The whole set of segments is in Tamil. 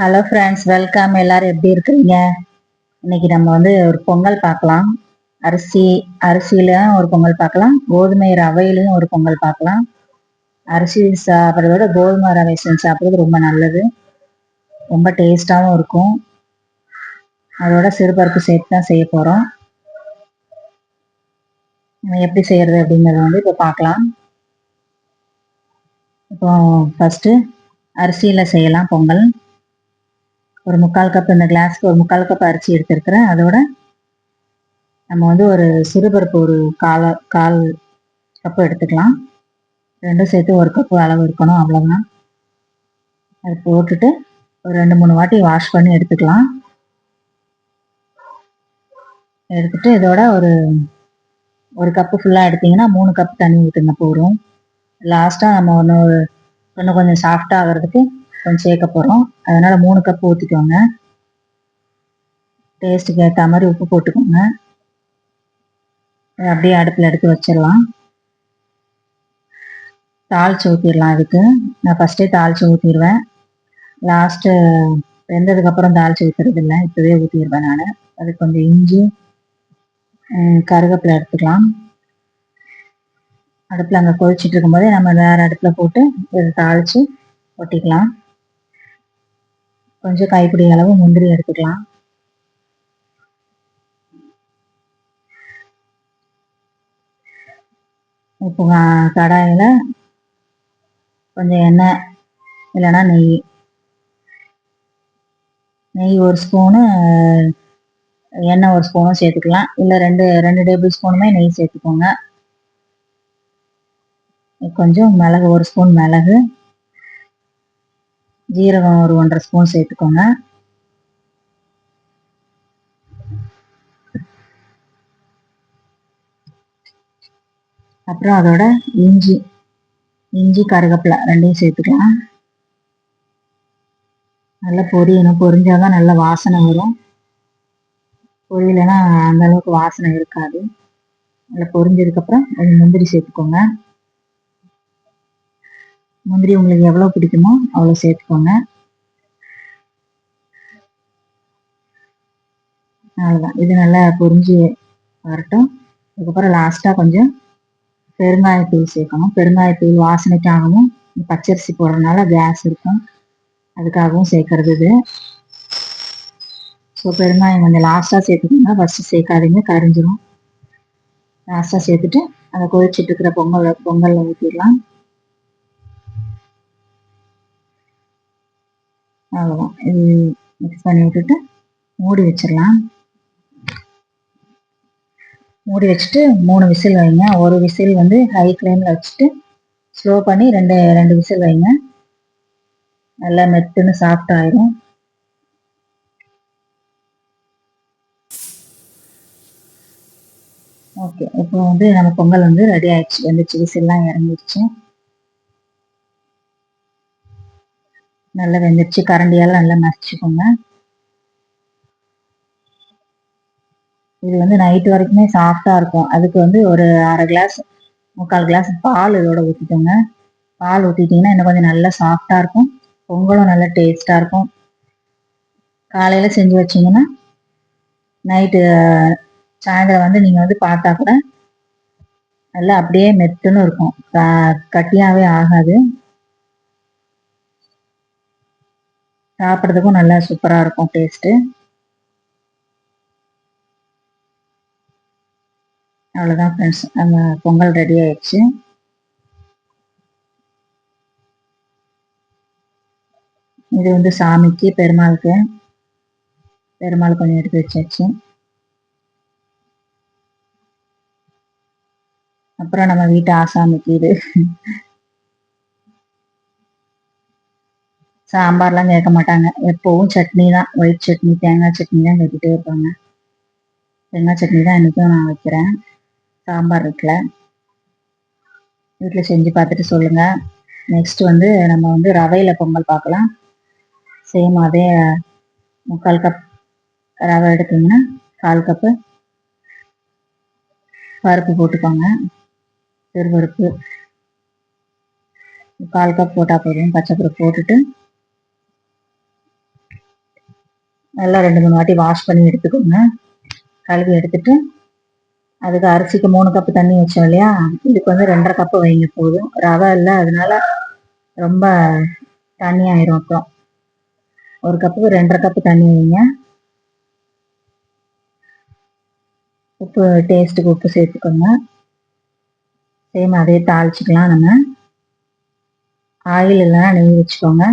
ஹலோ ஃப்ரெண்ட்ஸ் வெல்கம் எல்லாரும் எப்படி இருக்கிறீங்க? இன்னைக்கு நம்ம வந்து ஒரு பொங்கல் பார்க்கலாம். அரிசி அரிசியிலையும் ஒரு பொங்கல் பார்க்கலாம். கோதுமை ரவையிலையும் ஒரு பொங்கல் பார்க்கலாம். அரிசி சாப்பிட்றத விட கோதுமை ரவை செஞ்சு சாப்பிட்றது ரொம்ப நல்லது. ரொம்ப டேஸ்டாகவும் இருக்கும். அதோட சிறுபருப்பு சேர்த்து தான் செய்ய போகிறோம் நம்ம எப்படி செய்யறது அப்படிங்கிறத வந்து இப்போ பார்க்கலாம். இப்போ ஃபஸ்ட்டு அரிசியில் செய்யலாம் பொங்கல். ஒரு முக்கால் கப் இந்த கிளாஸ்க்கு ஒரு முக்கால் கப் அரிசி எடுத்துருக்குறேன். அதோட நம்ம வந்து ஒரு சிறுபருப்பு ஒரு கால கால் கப்பு எடுத்துக்கலாம். ரெண்டும் சேர்த்து ஒரு கப்பு அளவு இருக்கணும் அவ்வளோதான் அது போட்டுட்டு ஒரு ரெண்டு மூணு வாட்டி வாஷ் பண்ணி எடுத்துக்கலாம். எடுத்துட்டு இதோட ஒரு ஒரு கப்பு ஃபுல்லாக எடுத்தீங்கன்னா மூணு கப் தண்ணி ஊற்றுங்க போதும். லாஸ்ட்டாக நம்ம ஒன்று இன்னும் கொஞ்சம் சாஃப்டாக ஆகிறதுக்கு கொஞ்சம் சேர்க்க போகிறோம் அதனால் மூணு கப் ஊற்றிக்கோங்க டேஸ்ட்டுக்கு ஏற்ற மாதிரி உப்பு போட்டுக்கோங்க. இதை அப்படியே அடுப்பில் எடுத்து வச்சிடலாம். தாளிச்சு ஊற்றிடலாம் அதுக்கு நான் ஃபஸ்ட்டே தாளிச்சு ஊற்றிடுவேன் லாஸ்ட்டு வெந்ததுக்கப்புறம் தாளிச்சு ஊற்றுறது இல்லை இப்போவே ஊற்றிடுவேன் நான். அதுக்கு கொஞ்சம் இஞ்சி கருவேப்பிலை எடுத்துக்கலாம். அடுப்பில் அங்கே கொதிச்சுட்டு இருக்கும்போதே நம்ம வேறு அடுப்பில் போட்டு இதை தாளித்து ஒட்டிக்கலாம் கொஞ்சம் கைப்பிடி அளவு முந்திரி எடுத்துக்கலாம். இப்போ கடாயில் கொஞ்சம் எண்ணெய் இல்லைன்னா நெய். நெய் ஒரு ஸ்பூனு எண்ணெய் ஒரு ஸ்பூனும் சேர்த்துக்கலாம். இல்லை ரெண்டு ரெண்டு டேபிள் ஸ்பூனுமே நெய் சேர்த்துக்கோங்க. கொஞ்சம் மிளகு ஒரு ஸ்பூன் மிளகு. ஜீரகம் ஒரு ஒன்றரை ஸ்பூன் சேர்த்துக்கோங்க. அப்புறம் அதோட இஞ்சி இஞ்சி கருகப்பிலை ரெண்டையும் சேர்த்துக்கலாம். நல்லா பொரியணும். பொரிஞ்சாதான் நல்ல வாசனை வரும். பொரியலைன்னா அந்த அளவுக்கு வாசனை இருக்காது. நல்லா பொரிஞ்சதுக்கப்புறம் கொஞ்சம் முந்திரி சேர்த்துக்கோங்க. முந்திரி உங்களுக்கு எவ்வளோ பிடிக்குமோ அவ்வளோ சேர்த்துக்கோங்க. அவ்வளோதான் இது நல்லா பொரிஞ்சு வரட்டும். அதுக்கப்புறம் லாஸ்ட்டாக கொஞ்சம் பெருங்காயத்தூள் சேர்க்கணும். பெருங்காயத்தூள் வாசனைக்காகவும் பச்சரிசி போடுறதுனால கேஸ் இருக்கும். அதுக்காகவும் சேர்க்கறது இது. ஸோ பெருங்காயம் கொஞ்சம் லாஸ்ட்டாக சேர்த்துக்கோங்க ஃபஸ்ட்டு சேர்க்காதீங்க. கரிஞ்சிடும் லாஸ்ட்டாக சேர்த்துட்டு அதை கொதிச்சுட்டு இருக்கிற பொங்கல் பொங்கலில் ஊற்றிடலாம் அவ்வளோதான் இது மிக்ஸ் பண்ணி விட்டுட்டு மூடி வச்சிடலாம். மூடி வச்சுட்டு மூணு விசில் வைங்க. ஒரு விசில் வந்து ஹை ஃப்ளேமில் வச்சுட்டு ஸ்லோ பண்ணி ரெண்டு ரெண்டு விசில் வைங்க. நல்லா மெத்துன்னு சாஃப்ட் ஆயிரும். ஓகே இப்போ வந்து நம்ம பொங்கல் வந்து ரெடி ஆயிடுச்சு. வந்துச்சு. விசில்லாம் இறங்கிடுச்சு. நல்லா வெந்துருச்சு. கரண்டியால் நல்லா மசிச்சுக்கோங்க இது வந்து நைட்டு வரைக்குமே சாஃப்டாக இருக்கும். அதுக்கு வந்து ஒரு அரை கிளாஸ் முக்கால் கிளாஸ் பால் இதோட ஊற்றிக்கோங்க பால் ஊற்றிட்டிங்கன்னா இன்னும் கொஞ்சம் நல்லா சாஃப்டாக இருக்கும். பொங்கலும் நல்லா டேஸ்ட்டாக இருக்கும். காலையில் செஞ்சு வச்சிங்கன்னா நைட்டு சாயந்தரம் வந்து நீங்கள் வந்து பார்த்தா கூட நல்லா அப்படியே மெத்துன்னு இருக்கும். கட்டியாகவே ஆகாது. சாப்பிட்றதுக்கும் நல்லா சூப்பராக இருக்கும் டேஸ்ட்டு அவ்வளோதான் ஃப்ரெண்ட்ஸ் நம்ம பொங்கல் ரெடி ஆயிடுச்சு. இது வந்து சாமிக்கு பெருமாளுக்கு. பெருமாள் கொஞ்சம் எடுத்து வச்சாச்சு. அப்புறம் நம்ம வீட்டு ஆசாமிக்கு இது. சாம்பார்லாம் கேட்க மாட்டாங்க. எப்போவும் சட்னி தான். ஒயிட் சட்னி தேங்காய் சட்னி தான் கேட்டுகிட்டே இருப்பாங்க. தேங்காய் சட்னி தான் இன்றைக்கும் நான் வைக்கிறேன். சாம்பார் இருக்குல்ல. வீட்டில் செஞ்சு பார்த்துட்டு சொல்லுங்கள் நெக்ஸ்ட் வந்து நம்ம வந்து ரவையில் பொங்கல் பார்க்கலாம். சேம் அதே முக்கால் கப் ரவை எடுத்தீங்கன்னா கால் கப்பு பருப்பு போட்டுக்கோங்க. சிறுபருப்பு கால் கப் போட்டால் போதும். பச்சை பருப்பு போட்டுட்டு நல்லா ரெண்டு மூணு வாட்டி வாஷ் பண்ணி எடுத்துக்கோங்க. கழுவி எடுத்துட்டு அதுக்கு அரிசிக்கு மூணு கப்பு தண்ணி வச்சோம் இல்லையா? இதுக்கு வந்து ரெண்டரை கப்பு வைங்க போதும். ரவை இல்லை அதனால ரொம்ப தண்ணி ஆயிரும் அப்புறம். ஒரு கப்புக்கு ரெண்டரை கப்பு தண்ணி வைங்க. உப்பு டேஸ்ட்டுக்கு உப்பு சேர்த்துக்கோங்க. சேம் அதே தாளிச்சிக்கலாம் நம்ம. ஆயில் இல்லைன்னா நெய் வச்சுக்கோங்க.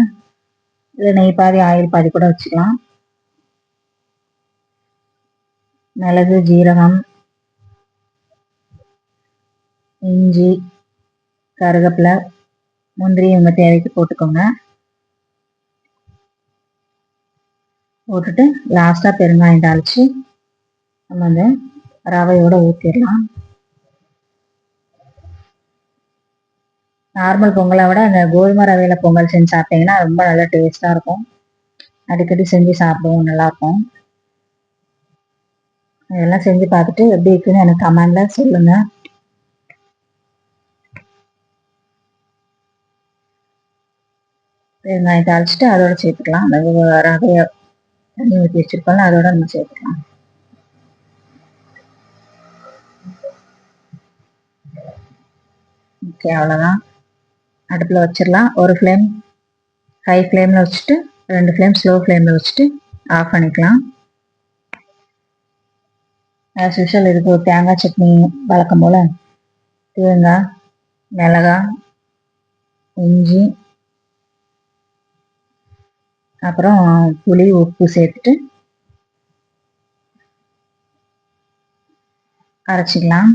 இல்லை நெய் பாதி ஆயில் பாதி கூட வச்சுக்கலாம். மிளகு ஜீரகம் இஞ்சி கருவேப்பிலை முந்திரி உங்கள் தேவைக்கு போட்டுக்கோங்க. போட்டுட்டு லாஸ்ட்டாக பெருங்காயம் தாளித்து நம்ம வந்து ரவையோடு ஊற்றிடலாம் நார்மல் பொங்கலை விட அந்த கோதுமை ரவையில் பொங்கல் செஞ்சு சாப்பிட்டீங்கன்னா ரொம்ப நல்லா டேஸ்ட்டாக இருக்கும். அடிக்கடி செஞ்சு சாப்பிடுவோம் நல்லாயிருக்கும் இதெல்லாம் செஞ்சு பார்த்துட்டு எப்படி இருக்குன்னு எனக்கு கமெண்ட்ல சொல்லுங்கள் வெங்காயம் தாளிச்சுட்டு அதோட சேர்த்துக்கலாம். அந்த ரவையை தண்ணி ஊற்றி வச்சுருக்கோம்ல அதோட நம்ம சேர்த்துக்கலாம். ஓகே அவ்வளோதான் அடுப்பில் வச்சிடலாம். ஒரு ஃப்ளேம் ஹை ஃப்ளேமில் வச்சுட்டு ரெண்டு ஃப்ளேம் ஸ்லோ ஃப்ளேமில் வச்சுட்டு ஆஃப் பண்ணிக்கலாம். ஆஸ் யூஷுவல் இதுக்கு ஒரு தேங்காய் சட்னி வழக்கம் போல். தேங்காய் மிளகாய் இஞ்சி அப்புறம் புளி உப்பு சேர்த்துட்டு அரைச்சிக்கலாம்.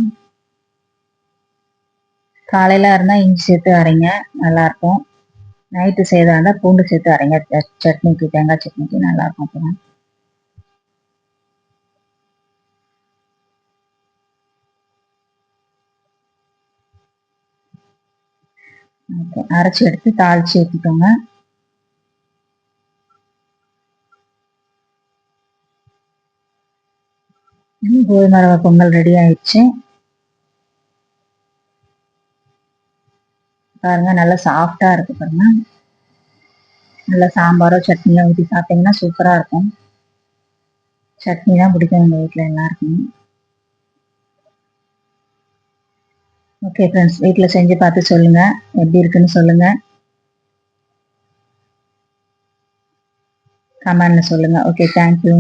காலையில் இருந்தால் இஞ்சி சேர்த்து அரைங்க நல்லாயிருக்கும் நைட்டு செய்தா இருந்தால் பூண்டு சேர்த்து அரைங்க. சட்னிக்கு தேங்காய் சட்னிக்கு நல்லாயிருக்கும் அப்புறம். அரைச்சி எடுத்து தாளித்து ஏற்றிக்கோங்க கோதுமை ரவை பொங்கல் ரெடி ஆயிடுச்சு. பாருங்க நல்லா சாஃப்டா இருக்கு பாருங்க. நல்லா சாம்பாரோ சட்னியோ ஊற்றி சாப்பிட்டீங்கன்னா சூப்பரா இருக்கும். சட்னி தான் பிடிக்கும் எங்கள் வீட்டில் எல்லாருக்குமே. ஓகே ஃப்ரெண்ட்ஸ் வீட்டில் செஞ்சு பார்த்து சொல்லுங்க. எப்படி இருக்குன்னு சொல்லுங்க. கமெண்ட்ல சொல்லுங்க. Okay thank you